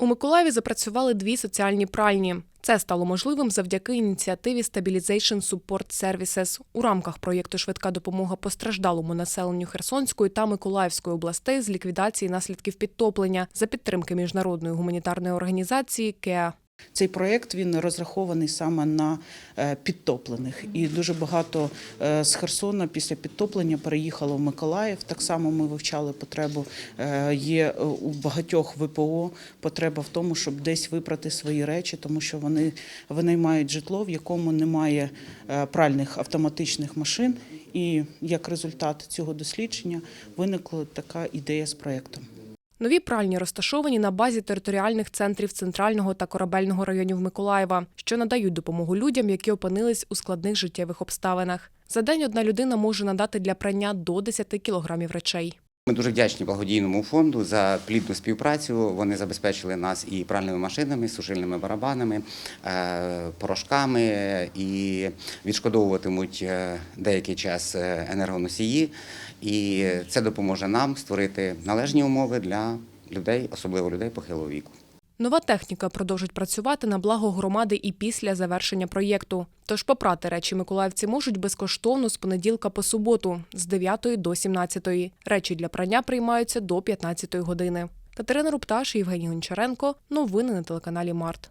У Миколаєві запрацювали дві соціальні пральні. Це стало можливим завдяки ініціативі Stabilization Support Services у рамках проєкту Швидка допомога постраждалому населенню Херсонської та Миколаївської областей з ліквідації наслідків підтоплення за підтримки міжнародної гуманітарної організації КЕА. Цей проєкт розрахований саме на е, підтоплених, і дуже багато е, з Херсона після підтоплення переїхало в Миколаїв. Так само ми вивчали потребу. Е, Є у багатьох ВПО потреба в тому, щоб десь випрати свої речі, тому що вони винаймають житло, в якому немає пральних автоматичних машин. І як результат цього дослідження виникла така ідея з проєктом. Нові пральні розташовані на базі територіальних центрів центрального та корабельного районів Миколаєва, що надають допомогу людям, які опинились у складних життєвих обставинах. За день одна людина може надати для прання до 10 кілограмів речей. Ми дуже вдячні благодійному фонду за плідну співпрацю. Вони забезпечили нас і пральними машинами, сушильними барабанами, е, порошками і відшкодовуватимуть е, деякий час е, енергоносії. І це допоможе нам створити належні умови для людей, особливо людей похилого віку. Нова техніка продовжить працювати на благо громади і після завершення проєкту. Тож попрати речі миколаївці можуть безкоштовно з понеділка по суботу з 9 до 17. Речі для прання приймаються до 15 години. Катерина Рупташ, Євгеній Гончаренко. Новини на телеканалі Март.